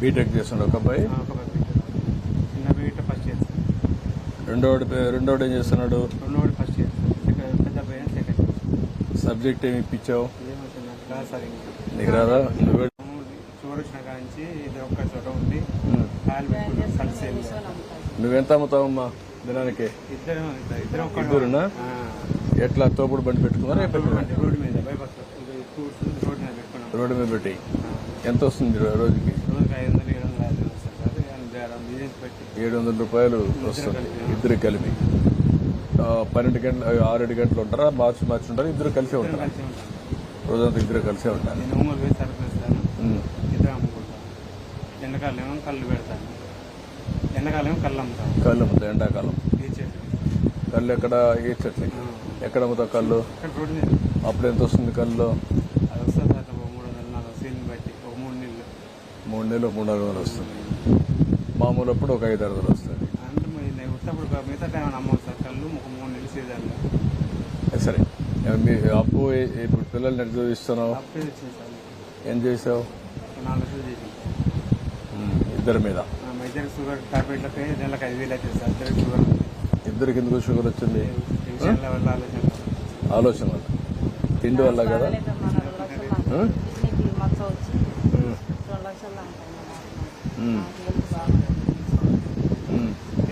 BTech చేస్తున్నాడు ఒక అబ్బాయి. రెండోడు రెండోడు ఏం చేస్తున్నాడు? సబ్జెక్ట్ ఏమి ఇప్పించావు? నాకు రాదు నువ్వు. ఇది ఒక్క చోట ఉంది. కలిసి నువ్వెంత అమ్ముతావమ్మా దినానికి? ఇద్దరునా? ఎట్లా? తోపుడు బండి పెట్టుకున్నారా రోడ్డు మీద. Bypass road. మీద రోడ్డు మీద పెట్టి ఎంత వస్తుంది రోజుకి? ఏడు వందలు రూపాయలు వస్తుంది. ఇద్దరు కలిపి. పన్నెండు గంటలు ఆరేడు గంటలు ఉంటారా? మార్చి మార్చి ఉంటారా? ఇద్దరు కలిసే ఉంటారా? రోజంతా ఇద్దరు కలిసే ఉంటారు? ఎండాకాలం ఏమో కళ్ళు పెడతాను. ఎండాకాలం ఏమో కళ్ళు అమ్ముతాను కళ్ళు అమ్ముతాయి ఎండాకాలం. కళ్ళు ఎక్కడ? ఏ చెట్లు ఎక్కడ అమ్ముతావు కళ్ళు? అప్పుడు ఎంత వస్తుంది కళ్ళు అది వస్తుంది సార్ ఒక మూడు వందలు నాలుగు సీన్ బట్టి ఒక మూడు నీళ్ళు మూడు నెలలు మూడు నాలుగు వందలు వస్తుంది. మామూలు అప్పుడు ఒక ఐదు ఆరు వస్తుంది. సార్. మీ అప్పు ఇప్పుడు పిల్లల్ని చదివిస్తున్నావు? వచ్చింది సార్? ఏం చేసావు? ఇద్దరి మీద. ఇద్దరికి ఎందుకు షుగర్ వచ్చింది? ఆలోచన వల్ల. తిండి వల్ల కదా?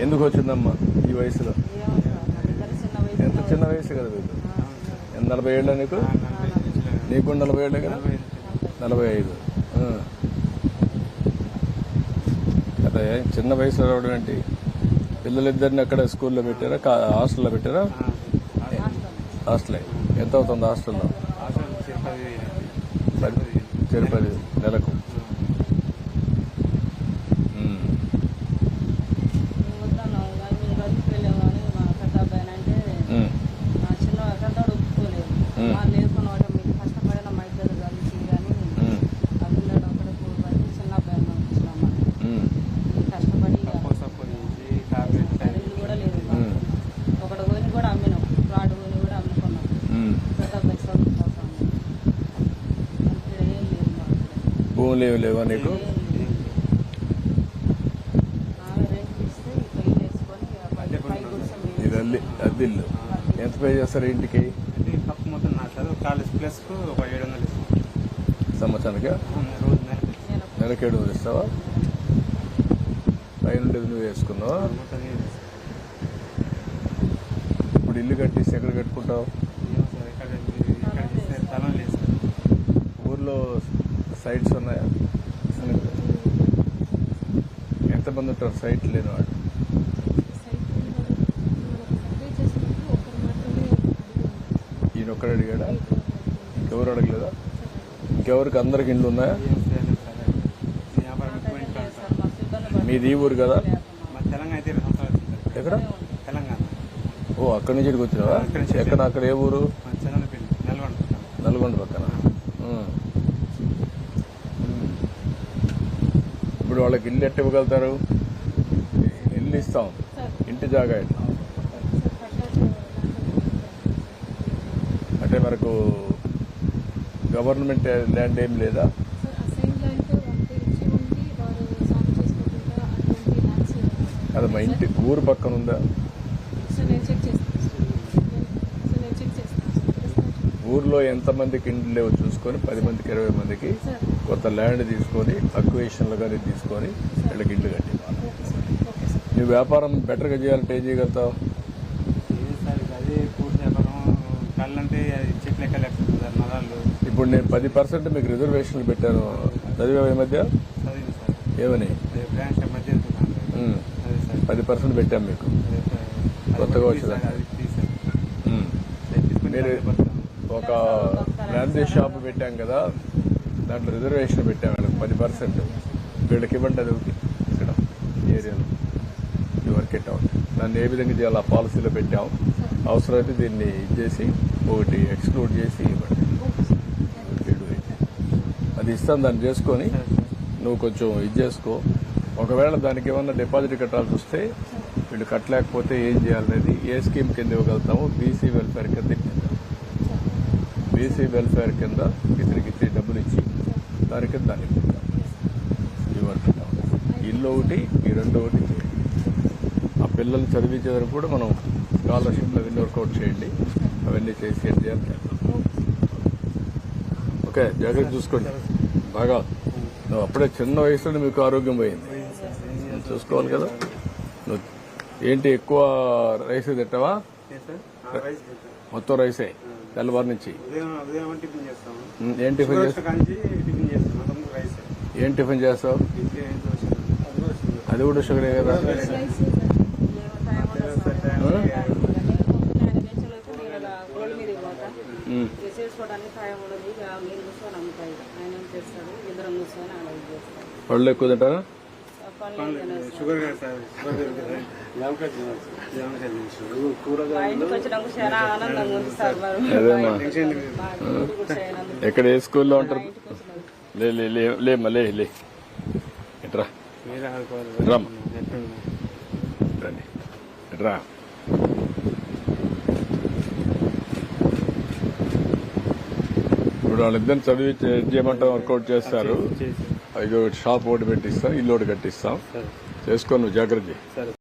ఎందుకు వచ్చిందమ్మా ఈ వయసులో? ఎంత చిన్న వయసు కదా వీళ్ళు ఎంత నలభై ఏళ్ళ నీకు? నీకు నలభై ఏళ్ళే కదా? నలభై ఐదు. అదే చిన్న వయసులో రావడం ఏంటి? పిల్లలిద్దరిని అక్కడ స్కూల్లో పెట్టారా? హాస్టల్లో పెట్టారా? హాస్టలే. ఎంత అవుతుంది హాస్టల్లో? తిరుపతి నెలకు ఉమ్. వద్దాను మీరు బతికి వెళ్ళాము అని మా పెద్ద అబ్బాయి అంటే ఉమ్. మా చిన్న పెద్దవాడు ఒప్పుకోలేదు ఉమ్. మా లేకున్న వాడు మీకు కష్టపడిన మా ఇద్దరు కలిసి కానీ ఉమ్. ఆ పిల్లడు ఒకటి కూడబడి చిన్న అబ్బాయిని పంపించినామా ఉమ్. కష్టపడి టాబ్లెట్ ఇల్లు కూడా లేదు ఉమ్. ఒకటి పోయిన కూడా అమ్మినాం రాడు పోయిన కూడా అమ్ముకున్నాం ఉమ్. పెద్ద అబ్బాయి చదువుకోసం అంటే ఏం లేదు మాకు భూములు ఏమి లేవా నీకు? ఇది అల్లి అద్దిల్లు ఎంత పే చేస్తారు ఇంటికి? మొత్తం కాలేజ్ ఒక ఏడు వందలు ఇస్తాను సంవత్సరానికి నెలకి ఏడు వందలు ఇస్తావా? పైనుండి నువ్వు వేసుకున్నావా? ఇప్పుడు ఇల్లు కట్టేసి ఎక్కడ కట్టుకుంటావు? స్థలం లేదు సార్ ఊర్లో సైట్స్ ఉన్నాయా? ఎంతమంది ఉంటారు? సైట్ లేని వాళ్ళు. ఈయన ఒక్కడ అడిగాడా? ఇంకెవరు అడగలేదా? ఇంకెవరికి అందరికి ఇండ్లు ఉన్నాయా. మీది ఈ ఊరు కదా. ఎక్కడ? తెలంగాణ ఓ అక్కడి నుంచి వచ్చినావా? ఎక్కడ? అక్కడ ఏ ఊరు? నల్గొండ పక్కన. ఇప్పుడు వాళ్ళకి ఇల్లు ఎట్ట ఇవ్వగలుగుతారు? ఇల్లు ఇస్తాం. ఇంటి జాగా ఎట్లా? అంటే మనకు గవర్నమెంట్ ల్యాండ్ ఏం లేదా? అది మా ఇంటి ఊరు పక్కన ఉందా? ఊర్లో ఎంతమందికి ఇండ్లు లేవో చూసుకొని పది మందికి ఇరవై మందికి కొంత ల్యాండ్ తీసుకొని అక్వేషన్లు కానీ తీసుకొని వీళ్ళకి ఇండ్లు కట్టి నీ వ్యాపారం బెటర్గా చేయాలంటే ఏం చేయగలుగుతావు? అది ఇప్పుడు నేను పది పర్సెంట్ మీకు రిజర్వేషన్లు పెట్టాను. చదివా ఈ మధ్య? ఏమని? మధ్య పది పర్సెంట్ పెట్టాం మీకు. అది కొత్తగా వచ్చిందా? మీరు ఒక గాంధీ షాప్ పెట్టాం కదా దాంట్లో రిజర్వేషన్ పెట్టాం వీళ్ళకి పది పర్సెంట్ వీళ్ళకి ఇవ్వండి అది ఒకటి. ఇక్కడ ఏరియాలో. ఈ వర్క్ అవుట్ దాన్ని ఏ విధంగా చేయాలి ఆ పాలసీలో పెట్టాం. అవసరమైతే దీన్ని ఇది చేసి ఒకటి ఎక్స్క్లూడ్ చేసి ఇవ్వండి. అది ఇస్తాను దాన్ని చేసుకొని నువ్వు కొంచెం ఇది చేసుకో. ఒకవేళ దానికి ఏమన్నా డిపాజిట్ కట్టాల్సి వస్తే వీళ్ళు కట్టలేకపోతే ఏం చేయాలనేది ఏ స్కీమ్ కింద ఇవ్వగలుగుతాము బీసీ వెల్ఫేర్ కింద బీసీ వెల్ఫేర్ కింద ఇతనికి ఇచ్చే డబ్బులు ఇచ్చి దాని కింద దాన్ని ఇల్లు ఒకటి ఈ రెండు ఒకటి చేయండి. ఆ పిల్లల్ని వరకు కూడా మనం స్కాలర్షిప్లు అవన్నీ వర్కౌట్ చేయండి. అవన్నీ చేసి చేయాలి? ఓకే జాగ్రత్త చూసుకోండి. బాగా. నువ్వు అప్పుడే చిన్న వయసులో మీకు ఆరోగ్యం పోయింది. చూసుకోవాలి కదా? నువ్వు ఏంటి ఎక్కువ రైస్ తింటావా? మొత్తం రైసే. తెల్లవారు నుంచి. ఏం టిఫిన్ చేస్తావు కాంచి టిఫిన్ చేస్తాం మొత్తం రైస్. ఏం టిఫిన్ చేస్తావు? అది కూడా షుగర్. కదా? పళ్ళు ఎక్కువ తింటారా. షుగర్. ఎక్కడ ఏ స్కూల్లో ఉంటారు. లే లే లే లేమ్మా లే? రండి. ఇట్రా ఇప్పుడు వాళ్ళిద్దరిని చదివి చే- చేయమంటాం వర్కౌట్ చేస్తారు. షాప్ ఒకటి పెట్టిస్తాం ఇల్లు ఒకటి కట్టిస్తాం. సరే. చేసుకో నువ్వు జాగ్రత్త.